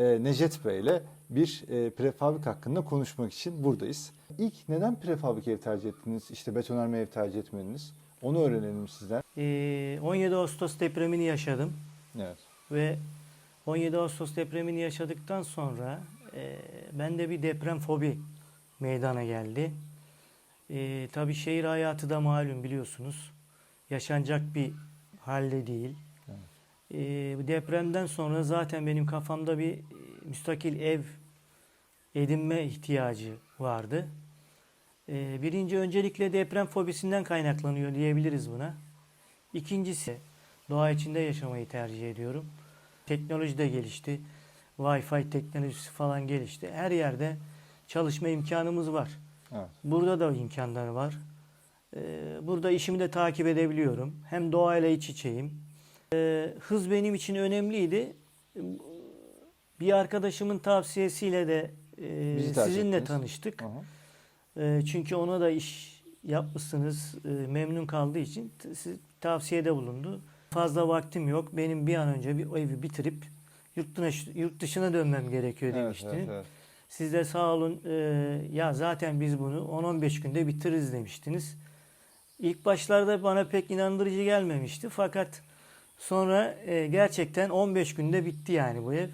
e, Necdet Bey ile bir e, prefabrik hakkında konuşmak için buradayız. İlk neden prefabrik ev tercih ettiniz? İşte betonarme ev tercih etmediniz? Onu öğrenelim sizden. Ee, 17 Ağustos depremini yaşadım Evet. ve 17 Ağustos depremini yaşadıktan sonra e, bende bir deprem fobi meydana geldi. E, tabii şehir hayatı da malum biliyorsunuz. Yaşanacak bir halde değil. E, depremden sonra zaten benim kafamda bir e, müstakil ev edinme ihtiyacı vardı. E, birinci öncelikle deprem fobisinden kaynaklanıyor diyebiliriz buna. İkincisi doğa içinde yaşamayı tercih ediyorum. Teknoloji de gelişti. Wi-Fi teknolojisi falan gelişti. Her yerde çalışma imkanımız var. Evet. Burada da imkanları var. Ee, Burada işimi de takip edebiliyorum. Hem doğayla iç içeyim. Ee, Hız benim için önemliydi. Bir arkadaşımın tavsiyesiyle de e, Bizi tercih sizinle ettiniz. tanıştık. Aha. E, Çünkü ona da iş yapmışsınız. e, Memnun kaldığı için siz tavsiyede bulundu. Fazla vaktim yok. Benim bir an önce bir o evi bitirip yurt dışına, yurt dışına dönmem gerekiyor Evet, demişti. evet, evet. Siz de sağ olun e, ya zaten biz bunu 10-15 günde bitiririz demiştiniz. İlk başlarda bana pek inandırıcı gelmemişti fakat sonra e, gerçekten 15 günde bitti yani bu ev.